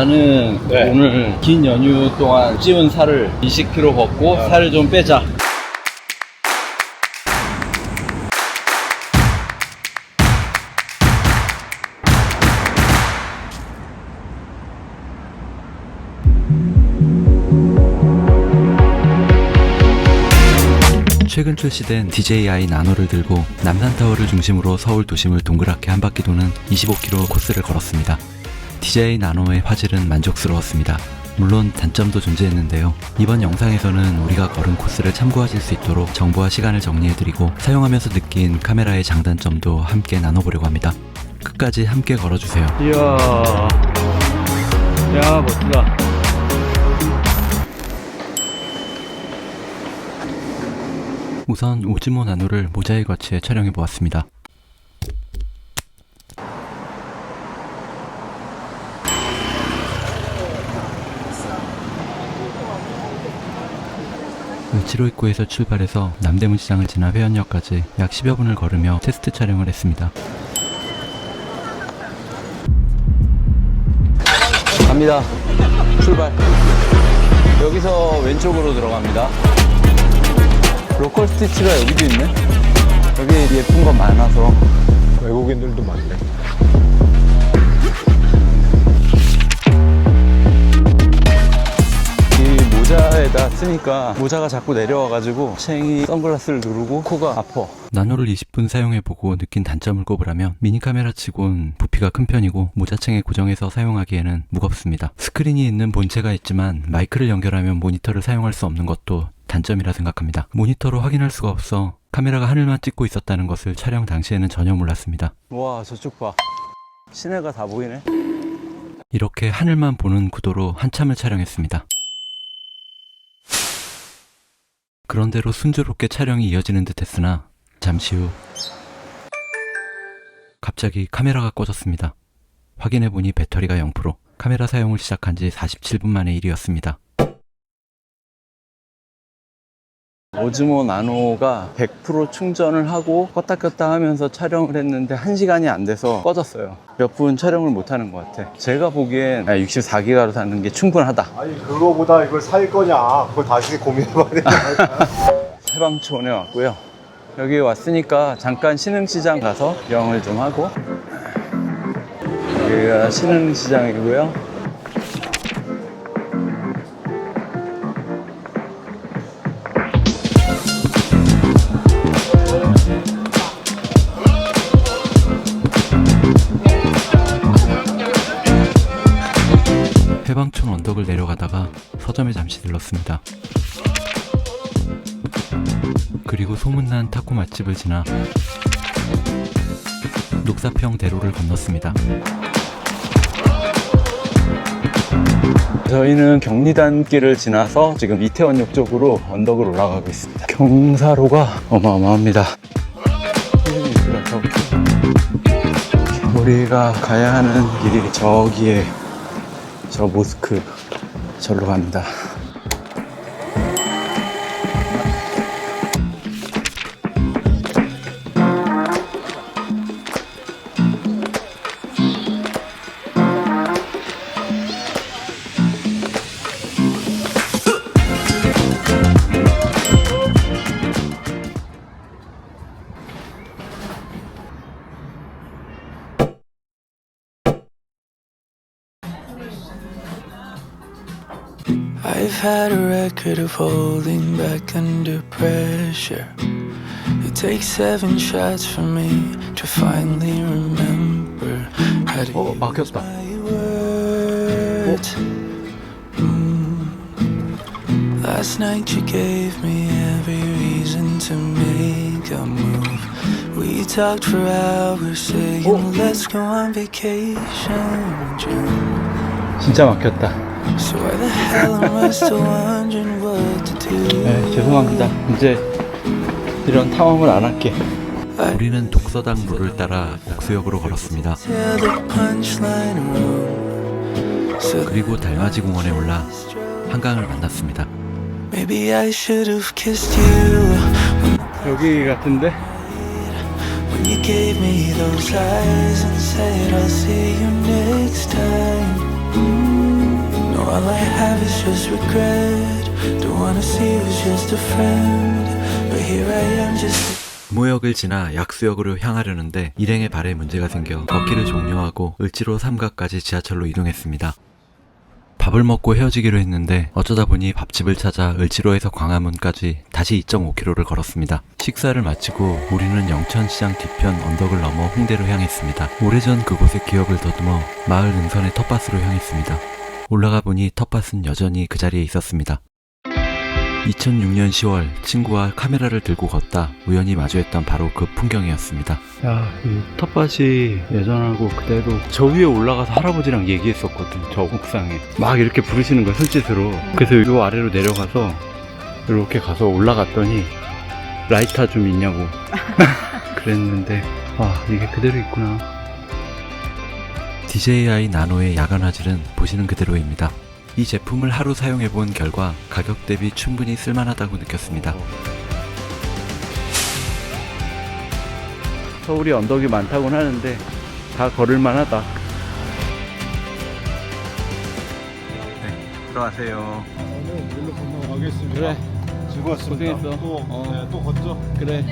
나는 네. 오늘 긴 연휴 동안 찌운 살을 20kg 걷고 아. 살을 좀 빼자. 최근 출시된 DJI 나노를 들고 남산타워를 중심으로 서울 도심을 동그랗게 한 바퀴 도는 25km 코스를 걸었습니다. DJI 나노의 화질은 만족스러웠습니다. 물론 단점도 존재했는데요. 이번 영상에서는 우리가 걸은 코스를 참고하실 수 있도록 정보와 시간을 정리해드리고 사용하면서 느낀 카메라의 장단점도 함께 나눠보려고 합니다. 끝까지 함께 걸어주세요. 이야. 야, 멋지다. 우선 오즈모 나노를 모자에 거치해 촬영해 보았습니다. 을지로 입구에서 출발해서 남대문 시장을 지나 회원역까지 약 10여 분을 걸으며 테스트 촬영을 했습니다. 갑니다. 출발. 여기서 왼쪽으로 들어갑니다. 로컬 스티치가 여기도 있네. 여기 예쁜 거 많아서. 외국인들도 많네. 쓰니까 모자가 자꾸 내려와가지고 챙이 선글라스를 누르고 코가 아파. 나노를 20분 사용해보고 느낀 단점을 꼽으라면 미니 카메라 치곤 부피가 큰 편이고 모자챙에 고정해서 사용하기에는 무겁습니다. 스크린이 있는 본체가 있지만 마이크를 연결하면 모니터를 사용할 수 없는 것도 단점이라 생각합니다. 모니터로 확인할 수가 없어 카메라가 하늘만 찍고 있었다는 것을 촬영 당시에는 전혀 몰랐습니다. 와, 저쪽 봐. 시내가 다 보이네. 이렇게 하늘만 보는 구도로 한참을 촬영했습니다. 그런대로 순조롭게 촬영이 이어지는 듯 했으나 잠시 후 갑자기 카메라가 꺼졌습니다. 확인해보니 배터리가 0% 카메라 사용을 시작한 지 47분 만의 일이었습니다. 오즈모 나노가 100% 충전을 하고 껐다 켰다 하면서 촬영을 했는데 1시간이 안 돼서 꺼졌어요. 몇 분 촬영을 못 하는 것 같아. 제가 보기엔 64기가로 사는 게 충분하다. 아니 그거보다 이걸 살 거냐 그걸 다시 고민해봐야 되나 해방촌에 왔고요. 여기 왔으니까 잠깐 신흥시장 가서 영을 좀 하고 여기가 신흥시장이고요. 해방촌 언덕을 내려가다가 서점에 잠시 들렀습니다. 그리고 소문난 타코 맛집을 지나 녹사평 대로를 건넜습니다. 저희는 경리단길을 지나서 지금 이태원역 쪽으로 언덕을 올라가고 있습니다. 경사로가 어마어마합니다. 우리가 가야 하는 길이 저기에 저 모스크 절로 갑니다. I've had a record of holding back under pressure. It takes seven shots for me to finally remember how to 어, use 막혔다. my words. Mm. Last night you gave me every reason to make a move. We talked for hours saying let's go on vacation in June. 진짜 막혔다. So why the hell am I still wondering what to do? 네, 죄송합니다. 이제 이런 탐험을 안 할게. 우리는 독서당 로를 따라 옥수역으로 걸었습니다. 그리고 달맞이 공원에 올라 한강을 만났습니다. maybe I should have kissed you 여기 같은데? when you gave me those eyes and said I'll see you next time. Mm. have is just regret. Don't wanna see you just a friend. But here I am just. 무역을 지나 약수역으로 향하려는데 일행의 발에 문제가 생겨 걷기를 종료하고 을지로 삼각까지 지하철로 이동했습니다. 밥을 먹고 헤어지기로 했는데 어쩌다 보니 밥집을 찾아 을지로에서 광화문까지 다시 2.5km를 걸었습니다. 식사를 마치고 우리는 영천시장 뒤편 언덕을 넘어 홍대로 향했습니다. 오래전 그곳의 기억을 더듬어 마을 능선의 텃밭으로 향했습니다. 올라가 보니 텃밭은 여전히 그 자리에 있었습니다. 2006년 10월 친구와 카메라를 들고 걷다 우연히 마주했던 바로 그 풍경이었습니다. 야, 이 텃밭이 예전하고 그대로 저 위에 올라가서 할아버지랑 얘기했었거든. 저 옥상에. 막 이렇게 부르시는 거야, 손짓으로. 그래서 요 아래로 내려가서 이렇게 가서 올라갔더니 라이터 좀 있냐고. 그랬는데, 와, 이게 그대로 있구나. DJI 나노의 야간 화질은 보시는 그대로입니다. 이 제품을 하루 사용해 본 결과 가격 대비 충분히 쓸만하다고 느꼈습니다. 서울이 언덕이 많다고는 하는데 다 걸을만 하다. 네, 들어가세요. 오늘 일로 건너가겠습니다. 그래. 즐거웠습니다. 고생했어. 또, 어. 네, 또 걷죠. 그래.